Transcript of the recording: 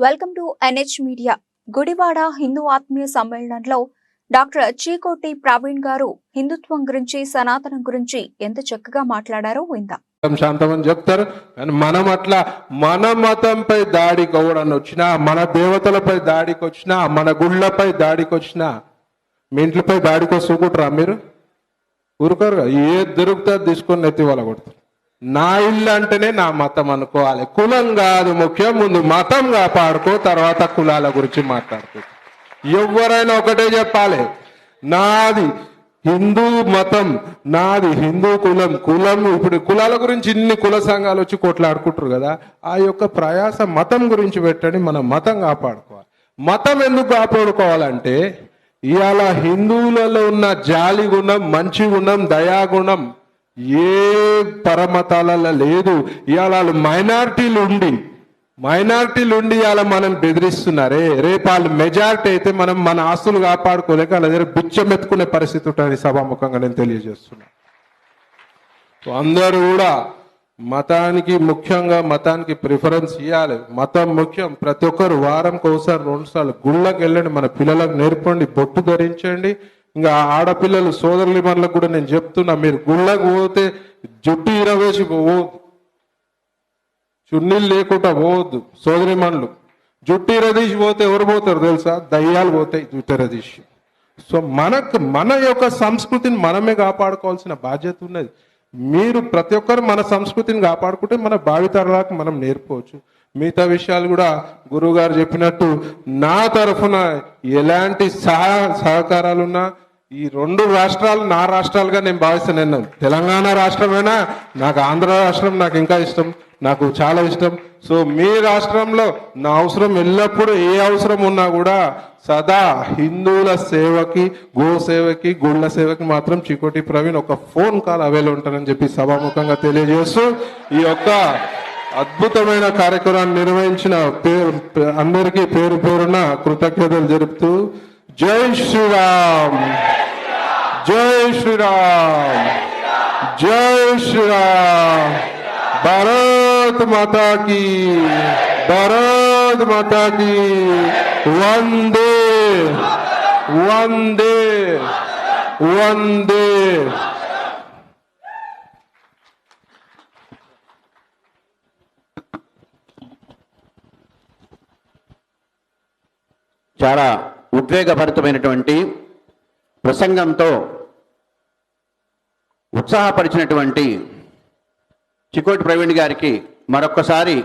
Welcome to NH media. Gudivada Hindu ఆత్మీయ సమ్మేళనంలో doctor Chikoti Praveen గారు హిందుత్వం గురించి సనాతనం గురించి ఎంత చక్కగా మాట్లాడారో విందాం. శాంతమని అని చెప్తారు. కానీ మనం అట్లా మన మతంపై దాడికి అవ్వడానికి వచ్చినా మన దేవతలపై దాడికి వచ్చినా మన గుళ్ళపై దాడికి వచ్చినా మీ ఇంట్లపై దాడికి వస్తూ మీరు? ఊరుకోరు ఏ దొరుకుతుందో తీసుకొని నెత్తి వాళ్ళ కొడతారు. నా ఇల్లు అంటేనే నా మతం అనుకోవాలి. కులం కాదు ముఖ్యం. ముందు మతం కాపాడుకో తర్వాత కులాల గురించి మాట్లాడుకో. ఎవరైనా ఒకటే చెప్పాలి. నాది హిందూ మతం నాది హిందూ కులం కులం ఇప్పుడు కులాల గురించి ఇన్ని కుల సంఘాలు వచ్చి కొట్లాడుకుంటారు కదా ఆ యొక్క ప్రయాస మతం గురించి పెట్టండి మనం మతం కాపాడుకోవాలి. మతం ఎందుకు కాపాడుకోవాలంటే ఇవాళ హిందువులలో ఉన్న జాలి గుణం మంచి గుణం దయాగుణం ఏ పరమతాలలో లేదు. ఇవాళ వాళ్ళు మైనారిటీలు ఉండి మైనారిటీలు ఉండి ఇవాళ మనం బెదిరిస్తున్నారే. రేపు వాళ్ళు మెజారిటీ అయితే మనం మన ఆస్తులు కాపాడుకోలేక వాళ్ళ దగ్గర బిచ్చం ఎత్తుకునే పరిస్థితి ఉంటుంది సభాముఖంగా నేను తెలియజేస్తున్నా. అందరూ కూడా మతానికి ముఖ్యంగా మతానికి ప్రిఫరెన్స్ ఇవ్వాలి. మతం ముఖ్యం. ప్రతి ఒక్కరు వారంకి ఒకసారి రెండుసార్లు గుళ్ళకి వెళ్ళండి మన పిల్లలకు నేర్పండి. బొట్టు ధరించండి. ఇంకా ఆడపిల్లలు సోదరుల మనలకు కూడా నేను చెప్తున్నా మీరు గుళ్ళకు పోతే జుట్టు ఇరవేసి పోవద్దు. చున్నీలు లేకుండా పోవద్దు సోదరి మనలు. జుట్టు ఇరదీసి పోతే ఎవరు పోతారు తెలుసా? దయ్యాలు పోతాయి జుట్టు ఇరదీసి. సో మనకు మన యొక్క సంస్కృతిని మనమే కాపాడుకోవాల్సిన బాధ్యత ఉన్నది. మీరు ప్రతి ఒక్కరు మన సంస్కృతిని కాపాడుకుంటే మన భావితరాలకు మనం నేర్పవచ్చు మిగతా విషయాలు కూడా గురువు గారు చెప్పినట్టు నా తరఫున ఎలాంటి సహ సహకారాలున్నా ఈ రెండు రాష్ట్రాలు నా రాష్ట్రాలుగా నేను భావిస్తాను. నేను తెలంగాణ రాష్ట్రమైనా నాకు ఆంధ్ర రాష్ట్రం నాకు ఇంకా ఇష్టం నాకు చాలా ఇష్టం. సో మీ రాష్ట్రంలో నా అవసరం ఎల్లప్పుడూ ఏ అవసరం ఉన్నా కూడా సదా హిందువుల సేవకి గో సేవకి గుళ్ళ సేవకి మాత్రం చికోటి ప్రవీణ్ ఒక ఫోన్ కాల్ అవైలబుల్ ఉంటానని చెప్పి సభాముఖంగా తెలియజేస్తూ ఈ యొక్క అద్భుతమైన కార్యక్రమాన్ని నిర్వహించిన పేరు అందరికీ పేరు పేరున కృతజ్ఞతలు జరుపుతూ జై శ్రీరామ్! జై శ్రీరామ్ జై శ్రీరామ్ భారత్ మాతా की భారత్ మాతా की వందే వందే వందే చాలా ఉద్వేగభరితమైనటువంటి ప్రసంగంతో ఉత్సాహపరిచినటువంటి చికోటి ప్రవీణ్ గారికి మరొక్కసారి